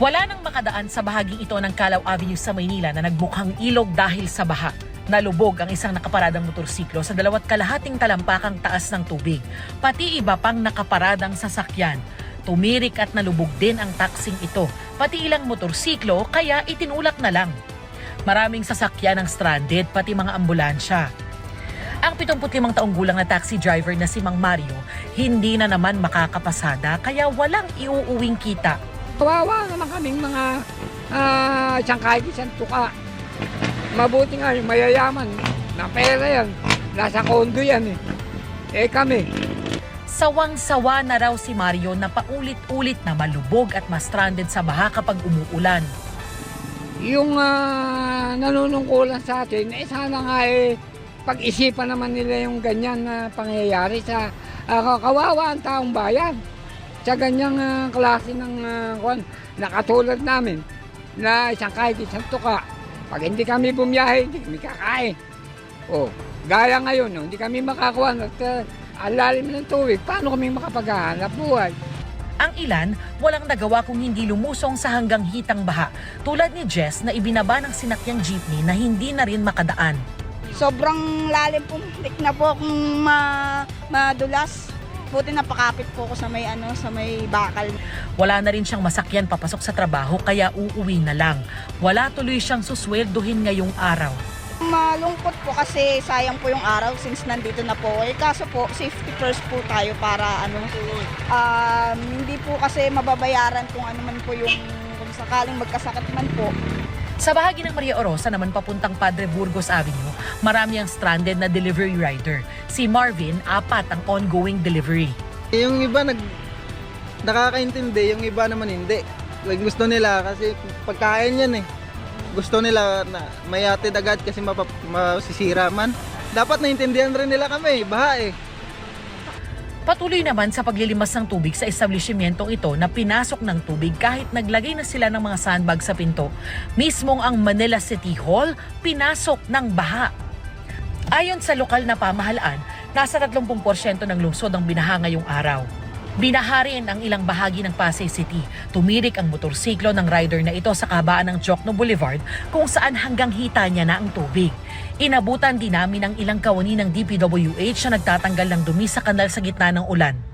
Wala nang makadaan sa bahaging ito ng Calao Avenue sa Maynila na nagbukhang ilog dahil sa baha. Nalubog ang isang nakaparadang motorsiklo sa dalawat kalahating talampakang taas ng tubig. Pati iba pang nakaparadang sasakyan. Tumirik at nalubog din ang taksing ito. Pati ilang motorsiklo kaya itinulak na lang. Maraming sasakyan ang stranded pati mga ambulansya. Ang 75 taong gulang na taxi driver na si Mang Mario hindi na naman makakapasada kaya walang iuuwing kita. Kawawa naman kaming mga uh, isang kahit isang tuka. Mabuti nga, yung mayayaman, na pera yan. Nasa kondo yan eh. Eh kami, Sawang-sawa na raw si Mario na paulit-ulit na malubog at ma-stranded sa baha kapag umuulan. yung uh, nanunungkulan sa atin, eh sana nga eh, pag-isipan naman nila yung ganyan na pangyayari sa uh, kawawa ang taong bayan. Sa ganyang ah, klase ng uh, kwan, na katulad namin, na isang kahit isang tuka. Pag hindi kami bumiyahe, hindi kami kakain. O, gaya ngayon, no, hindi kami makakuha at uh, ang lalim ng tubig, paano kami makapaghahanap buhay? Ang ilan, walang nagawa kung hindi lumusong sa hanggang hitang baha. Tulad ni Jess na ibinaba ng sinakyang jeepney na hindi na rin makadaan. Sobrang lalim po, na po akong ma madulas. Buti napakapit po ako sa may ano, sa may bakal. Wala na rin siyang masakyan papasok sa trabaho kaya uuwi na lang. Wala tuloy siyang susweldohin ngayong araw. Malungkot po kasi sayang po yung araw since nandito na po. Eh kaso po, safety first po tayo para ano, um, hindi po kasi mababayaran kung ano man po yung kung sakaling magkasakit man po. Sa bahagi ng Maria Orosa naman papuntang Padre Burgos Avenue, marami ang stranded na delivery rider. Si Marvin, apat ang ongoing delivery. Yung iba nag nakakaintindi, yung iba naman hindi. Like, gusto nila kasi pagkain yan eh. Gusto nila na may atid agad kasi mapap, masisira man. Dapat naintindihan rin nila kami, baha eh. Patuloy naman sa paglilimas ng tubig sa establishmentong ito na pinasok ng tubig kahit naglagay na sila ng mga sandbag sa pinto. Mismong ang Manila City Hall pinasok ng baha. Ayon sa lokal na pamahalaan, nasa 30% ng lungsod ang binaha ngayong araw. Binaha rin ang ilang bahagi ng Pasay City. Tumirik ang motorsiklo ng rider na ito sa kabaan ng Jokno Boulevard kung saan hanggang hita niya na ang tubig. Inabutan din namin ang ilang kawani ng DPWH na nagtatanggal ng dumi sa kanal sa gitna ng ulan.